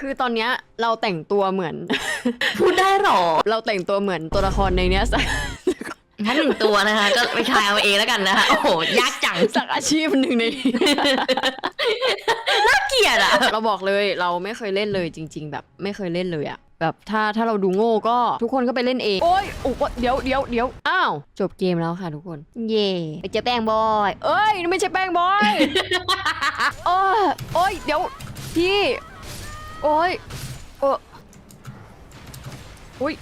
คือตอนเนี้ยเราแต่งตัวเหมือน พูดได้หรอ เราแต่งตัวเหมือนตัวละครในเนี้ยสักงั้นหนึ่งตัวนะคะ ก็ไปทายเอาเองแล้วกันนะคะโอ้โหยากจังสักอาชีพหนึ่งในนี้ น่าเกลียดอะเราบอกเลยเราไม่เคยเล่นเลยจริง ๆ แบบไม่เคยเล่นเลยอะแบบถ้าถ้าเราดูโง่ก็ทุกคนก็ไปเล่นเอง โอ้ยโอ้เดี๋ยวเดี๋ยวเดี๋ยวอ้าว จบเกมแล้วค่ะทุกคน เย่ไปเจอแป้งบอย เอ้ยนี่ไม่ใช่แป้งบอย โอ้ยโอ้ยเดี๋ยวพี่ โอ้ยโอ้อุ้ย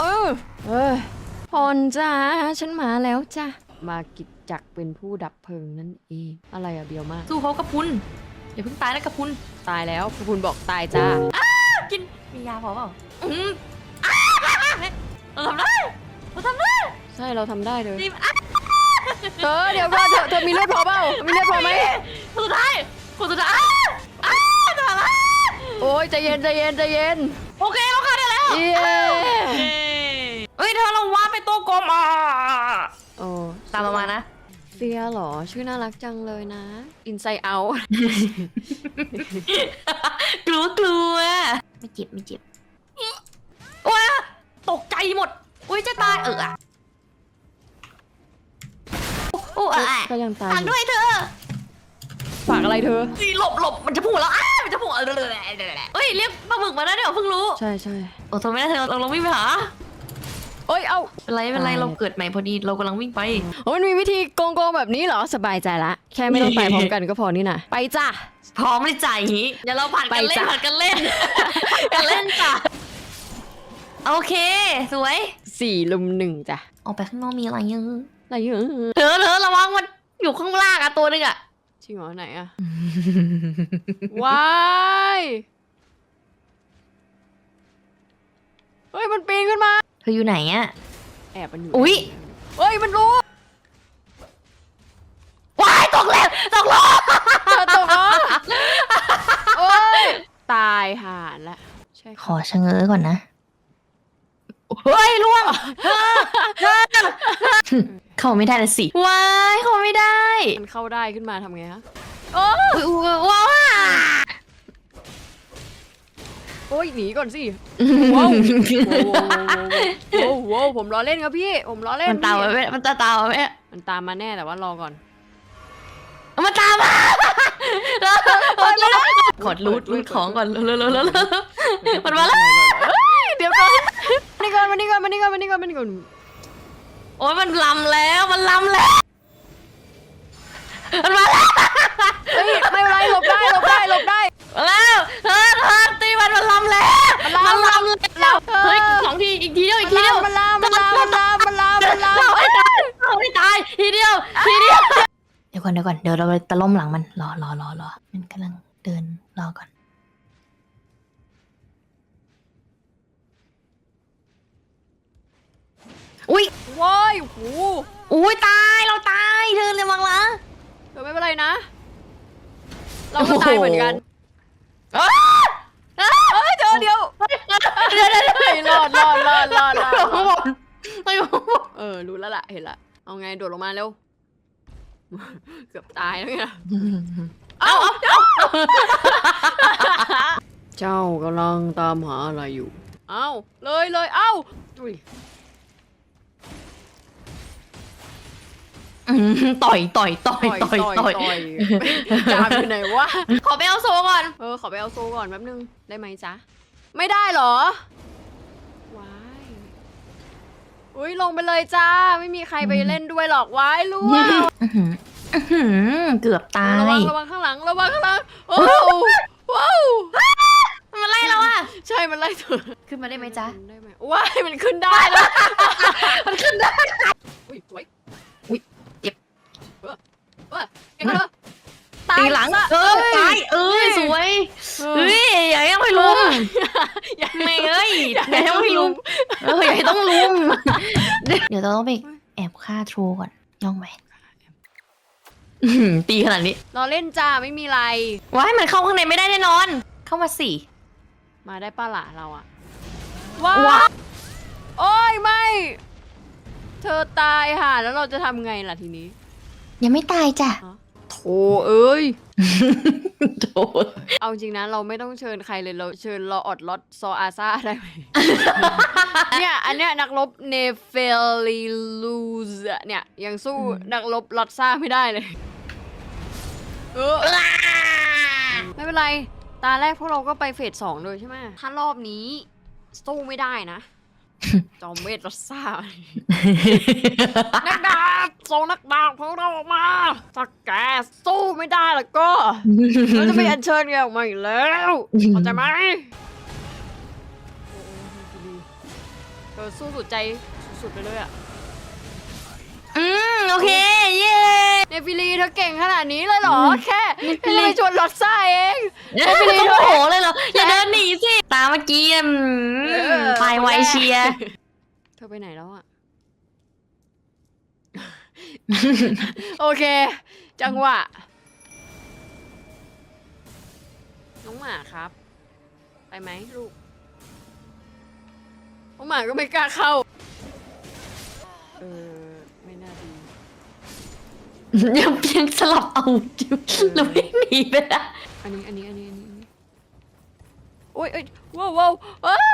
เออเออพรจ้าฉันมาแล้วจ้ะมากิจจักรเป็นผู้ดับเพลิงนั่นเอง อะไรอะเบียวมาก สู้เขากระพุนอย่าเพิ่งตายนะกระพุนตายแล้วคุณบอกตายจ้ากินมียาพอเปล่าอืมอ้าเราทำได้เราทำได้ ใช่เราทำได้เลยรีบอ้าเธอเดี๋ยวก่อนเธอเธอมีเลือดพอเปล่ามีเลือดพอไหม คนสุดท้ายคนสุดท้ายอ้าอ้าทำไม โอ้ย ใจเย็นใจเย็นใจเย็นโอเคเราฆ่าได้แล้วเย้เอ้ยเธอเราว่าไปโต๊ะกลมอะโอ้ตามมามานะเฟียเหรอ ชื่อน่ารักจังเลยนะ Inside Out กลัวกลัวไม่เจ็บไม่เจ็บว้าตกใจหมด อุ้ยจะตายเอออะโอ้อะก็ยังตายฝากอยู่ด้วยเธอ ฝากอะไรเธอนี่หลบหลบมันจะพูดแล้วอ้า มันจะพูดเออเฮ้ยเรียกปลาหมึกมาได้เดี๋ยวเพิ่งรู้ ใช่ใช่โอ้ทำไม่ได้เธอเราเราวิ่งไปหาเอ้ยเอาเป็นไรไม่เป็นไรตายเราเกิดใหม่พอดีเรากำลังวิ่งไป โอ้มันมีวิธีโกงๆแบบนี้เหรอสบายใจละ แค่ไม่ต้องตายพร้อมกันก็พอนี่นะไปจ้ะ พร้อมเลยจ่ายอย่างนี้เดี๋ยวเราผ่านกันเล่ไปนจ้ะผ่านกันเล่นกันเล่นจ้ะโอเค สวยสี่ลุมหนึ่งจ้ะออกไปข้างนอกมีอะไรยังอะไรเยอะเธอเธอระวังมันอยู่ข้างล่างอะตัวหนึงอะ จริงเหรอไหนอะ ว้ายเฮ้ยมันปีนขึ้นมา เธออยู่ไหนอะแอบมันอยู่อุ๊ยเฮ้ยมันรู้ว้ายตกแล้วตกแล้วเธอตกเหรอโอ้ยตายห่านละใช่ขอชะเง้อก่อนนะ เฮ้ยล่วง เธอเธอเข้าไม่ได้ละสิว้ายเข้าไม่ได้มันเข้าได้ขึ้นมาทำไงฮะอุ๊ยอุ๊ยว้าวโอ้ยหนีก่อนสิ ว้าวโว้วโว้วโว้วโว้วผมล้อเล่นครับพี่ ผมล้อเล่นมันตามมาพี่ไหมมันตามตามมาไหมมันตามมาแน่แต่ว่ารอก่อน มันตามมาขอรูดรูดของก่อนเร็วเร็วเร็วเร็วมันมาแล้วเอ้ยเดี๋ยวก่อนมานี่ก่อนมานี่ก่อนมานี่ก่อนมานี่ก่อนมานี่ก่อน โอ้ยมันลำแล้วมันลำแล้วมันมาแล้วเฮ้ยไม่เป็นไรหลบได้หลบได้หลบได้ มาแล้วเธอเธอตีมันมันลำแล้วมันลำมันลำแล้วเธอเฮ้ยสองทีอีกทีเดียวอีกทีเดียวมันลามมันลามมันลามมันลามมันลามเอาให้ตายเอาให้ตายทีเดียวทีเดียวเดี๋ยวก่อนเดี๋ยวก่อนเดี๋ยวเราไปตะล่อมหลังมันรอรอรอรอมันกำลังเดินรอก่อนอุ้ย ว้ายโหอุ้ยตายเราตายเดินเลยมังละเธอไม่เป็นไรนะ เราก็ตายเหมือนกันอ้าอ้าเอ้ยเดี๋ยวเดี๋ยวเดี๋ยวเดี๋ยวเดี๋ยวเฮ้ยรอดรอดรอดรอดรอดข้างบนไม่รู้เออรู้แล้วล่ะเห็นละเอาไงโดดลงมาเร็วเกือบตายแล้วไงเอาเอาเอาเจ้ากำลังตามหาอะไรอยู่ เอ้าเลยเลยเอ้าอุ้ย อืมต่อยต่อยต่อยต่อยต่อยจามอยู่ไหนวะขอไปเอาโซก่อน เออ ขอไปเอาโซ่ก่อนแป๊บนึง ได้ไหมจ๊ะ ไม่ได้เหรอ ว้ายอุ้ยลงไปเลยจ้า ไม่มีใครไปเล่นด้วยหรอกว้ายรู้ว่าอื้อหืออื้อหือเกือบตาระวัยงระวังข้างหลังระวังข้างหลังโอ้โหว้าวมันไล่เราอะใช่มันไล่เธอขึ้นมาได้ไหมจ๊ะ ได้ไหมว้ายมันขึ้นได้แล้วมันขึ้นได้ อุ้ยสวย อุ๊ยเจ็บ เออเออเก่งมาก ตายตีหลังซะเออตายเอ้ยสวยเออเฮ้ยอย่าให้ต้องไปลุมอย่าไม่เอ้ยอย่าให้ต้องไปลุมเอออย่าให้ต้องลุมเดี๋ยวเราต้องไปแอบฆ่าทรูก่อนย่องไปอื้อหือตีขนาดนี้รอเล่นจ้าไม่มีไรว้ายมันเข้าข้างในไม่ได้แน่นอน เข้ามาสี่มาได้ป้าหล่ะเราอะว้าว้าวโอ้ยไม่ เธอตายห่าแล้วเราจะทำไงล่ะทีนี้ ยังไม่ตายจ้ะ โถอ้เอ้ยโดนเอาจริงนะเราไม่ต้องเชิญใครเลยเราเชิญรออดลอดซออาซาได้ไหม เนี่ยอันเนี้ยนักรบเนเฟลิลูซเนี่ยยังสู้นักรบลอดซ่าไม่ได้เลย เออไม่เป็นไร ตาแรกพวกเราก็ไปเฟสสองเลยใช่ไหมถ้ารอบนี้สู้ไม่ได้นะ จอมเวทลอดซ่า นักดาบส่งนักดาบของเราออกมาถ้าแกสู้ไม่ได้แล้วก็เราจะไม่อัญเชิญแกออกมาอีกแล้วเข้าใจไหมเออสู้สุดใจสุดๆไปเลยอะอืม โอเค เย้ เนฟิลีเธอเก่งขนาดนี้เลยเหรอ แค่แค่ไปชวนลอดซ่าเองไม่เป็นไรโอ้โหเลยเหรอ อย่าเดินหนีสิ ตามเมื่อกี้อืมเออตายไวเชียร์เธอไปไหนแล้วอะ โอเค จังหวะ น้องหมาครับ ไปไหมลูก น้องหมาก็ไม่กล้าเข้า เออไม่น่าดี ยังเพียงสลับเอาอยู่แล้วไม่หนีไปนะอันนี้อันนี้อันนี้อันนี้อันนี้โอ้ยเอ้ยว้าวว้าวว้าว